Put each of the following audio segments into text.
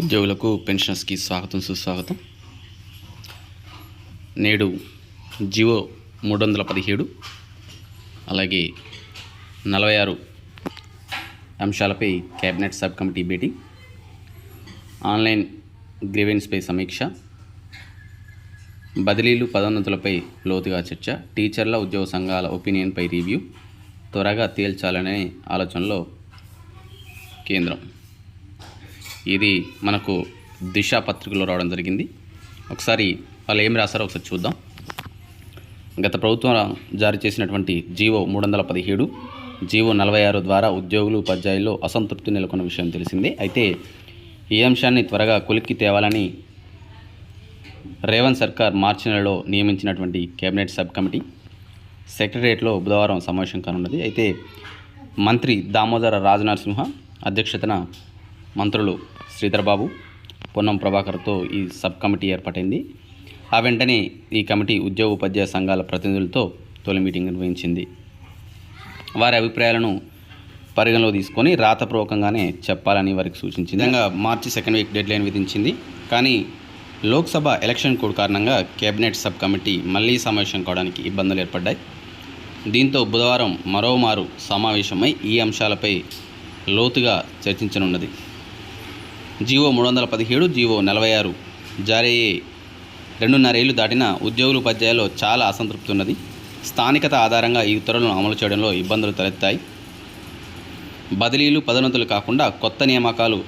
ఉద్యోగులకు పెన్షనర్స్కి స్వాగతం సుస్వాగతం. నేడు జివో మూడు వందల పదిహేడు అలాగే నలభై ఆరు అంశాలపై cabinet sub committee meeting online గ్రీవెన్స్పై సమీక్ష బదిలీలు పదోన్నతులపై లోతుగా చర్చ టీచర్ల ఉద్యోగ సంఘాల ఒపీనియన్పై రివ్యూ త్వరగా తేల్చాలనే ఆలోచనలో కేంద్రం. ఇది మనకు దిశ పత్రికలో రావడం జరిగింది. ఒకసారి వాళ్ళు ఏం రాశారో ఒకసారి చూద్దాం. గత ప్రభుత్వం జారీ చేసినటువంటి జీవో మూడు వందల పదిహేడు జీవో నలభై ఆరు ద్వారా ఉద్యోగులు ఉపాధ్యాయుల్లో అసంతృప్తి నెలకొన్న విషయం తెలిసిందే. అయితే ఈ అంశాన్ని త్వరగా కొలిక్కి తేవాలని రేవంత్ సర్కార్ మార్చి నెలలో నియమించినటువంటి కేబినెట్ సబ్ కమిటీ సెక్రటరియట్లో బుధవారం సమావేశం కానున్నది. అయితే మంత్రి దామోదర రాజనరసింహ అధ్యక్షతన మంత్రులు శ్రీధర్బాబు పొన్నం ప్రభాకర్తో ఈ సబ్ కమిటీ ఏర్పడింది ఆ వెంటనే ఈ కమిటీ ఉద్యోగ ఉపాధ్యాయ సంఘాల ప్రతినిధులతో తొలి మీటింగ్ నిర్వహించింది. వారి అభిప్రాయాలను పరిగణలో తీసుకొని రాతపూర్వకంగానే చెప్పాలని వారికి సూచించింది. విధంగా మార్చి సెకండ్ వీక్ డెడ్లైన్ విధించింది. కానీ లోక్సభ ఎలక్షన్ కోడ్ కారణంగా కేబినెట్ సబ్ కమిటీ మళ్ళీ సమావేశం కావడానికి ఇబ్బందులు ఏర్పడ్డాయి. దీంతో బుధవారం మరోమారు సమావేశమై ఈ అంశాలపై లోతుగా చర్చించనున్నది. జీవో మూడు వందల పదిహేడు జీవో నలభై ఆరు జారీ అయ్యే రెండున్నరేళ్ళు దాటిన ఉద్యోగుల ఉపాధ్యాయుల్లో చాలా అసంతృప్తి ఉన్నది. స్థానికత ఆధారంగా ఈ ఉత్తర్వులను అమలు చేయడంలో ఇబ్బందులు తలెత్తాయి. బదిలీలు పదోన్నతులు కాకుండా కొత్త నియామకాలు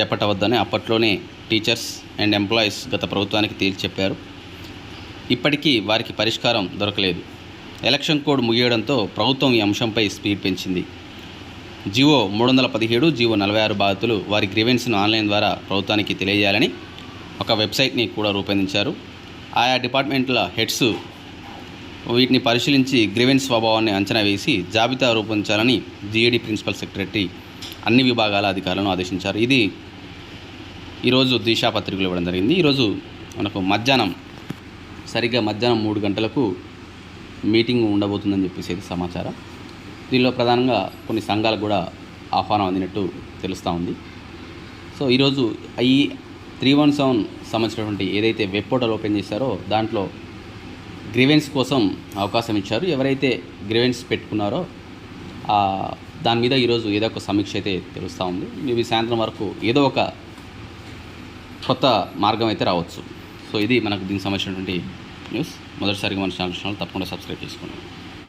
చేపట్టవద్దని అప్పట్లోనే టీచర్స్ అండ్ ఎంప్లాయీస్ గత ప్రభుత్వానికి తేల్చి చెప్పారు. ఇప్పటికీ వారికి పరిష్కారం దొరకలేదు. ఎలక్షన్ కోడ్ ముగియడంతో ప్రభుత్వం ఈ అంశంపై స్పీడ్ పెంచింది. జివో మూడు వందల పదిహేడు జివో నలభై ఆరు బాధితులు వారి గ్రీవెన్స్ను ఆన్లైన్ ద్వారా ప్రభుత్వానికి తెలియజేయాలని ఒక వెబ్సైట్ని కూడా రూపొందించారు. ఆయా డిపార్ట్మెంట్ల హెడ్స్ వీటిని పరిశీలించి గ్రీవెన్స్ స్వభావాన్ని అంచనా వేసి జాబితా రూపొందించాలని జీఏడీ ప్రిన్సిపల్ సెక్రటరీ అన్ని విభాగాల అధికారులను ఆదేశించారు. ఇది ఈరోజు దిశా పత్రికలు ఇవ్వడం జరిగింది. ఈరోజు మనకు మధ్యాహ్నం సరిగ్గా మధ్యాహ్నం మూడు గంటలకు మీటింగ్ ఉండబోతుందని చెప్పేసి సమాచారం. దీనిలో ప్రధానంగా కొన్ని సంఘాలకు కూడా ఆహ్వానం అందినట్టు తెలుస్తూ ఉంది. సో ఈరోజు ఈ త్రీ వన్ సెవెన్ సంబంధించినటువంటి ఏదైతే వెబ్ పోర్టల్ ఓపెన్ చేశారో దాంట్లో గ్రీవెన్స్ కోసం అవకాశం ఇచ్చారు. ఎవరైతే గ్రీవెన్స్ పెట్టుకున్నారో దాని మీద ఈరోజు ఏదో ఒక సమీక్ష అయితే తెలుస్తూ ఉంది. మేబీ సాయంత్రం వరకు ఏదో ఒక కొత్త మార్గం అయితే రావచ్చు. సో ఇది మనకు దీనికి సంబంధించినటువంటి న్యూస్. మొదటిసారిగా మన ఛానల్ తప్పకుండా సబ్స్క్రైబ్ చేసుకోండి.